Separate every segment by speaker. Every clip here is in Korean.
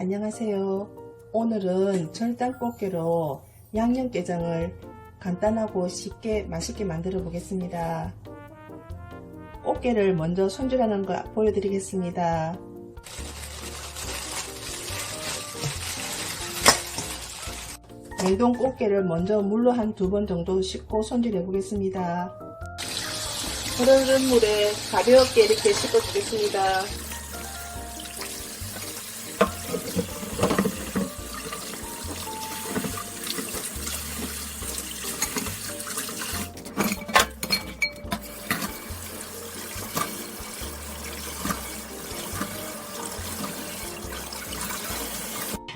Speaker 1: 안녕하세요. 오늘은 절단꽃게로 양념게장을 간단하고 쉽게 맛있게 만들어 보겠습니다. 꽃게를 먼저 손질하는 거 보여드리겠습니다. 냉동 꽃게를 먼저 물로 한 두 번 정도 씻고 손질해 보겠습니다. 흐르는 물에 가볍게 이렇게 씻어 주겠습니다.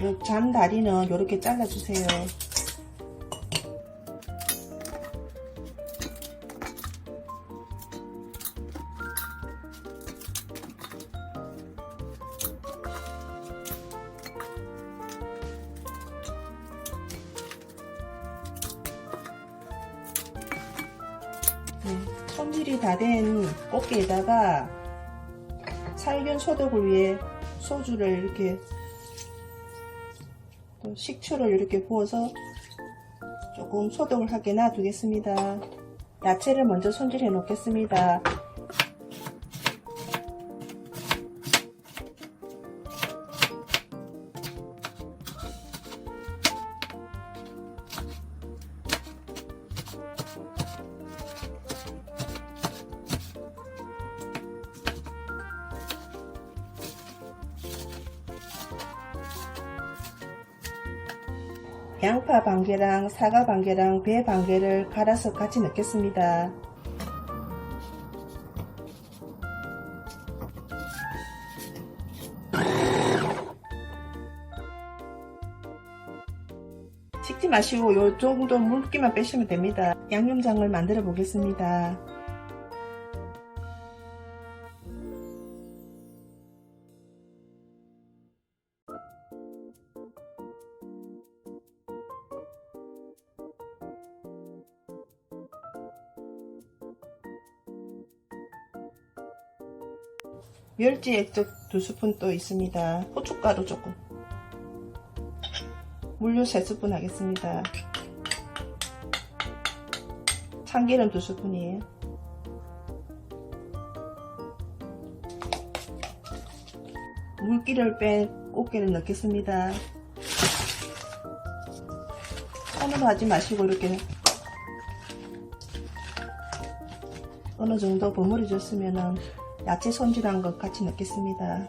Speaker 1: 요 잔 다리는 이렇게 잘라주세요. 네, 손질이 다 된 꽃게에다가 살균 소독을 위해 소주를 이렇게 또 식초를 이렇게 부어서 조금 소독을 하게 놔두겠습니다. 야채를 먼저 손질해 놓겠습니다. 양파 반 개랑 사과 반 개랑 배 반 개를 갈아서 같이 넣겠습니다. 식지 마시고 요 정도 물기만 빼시면 됩니다. 양념장을 만들어 보겠습니다. 멸치 액젓 두 스푼 또 있습니다. 고춧가루 조금. 물엿 세 스푼 하겠습니다. 참기름 두 스푼이에요. 물기를 뺀 꽃게를 넣겠습니다. 손으로 하지 마시고 이렇게 어느 정도 버무려 줬으면은 야채 손질한 것 같이 넣겠습니다.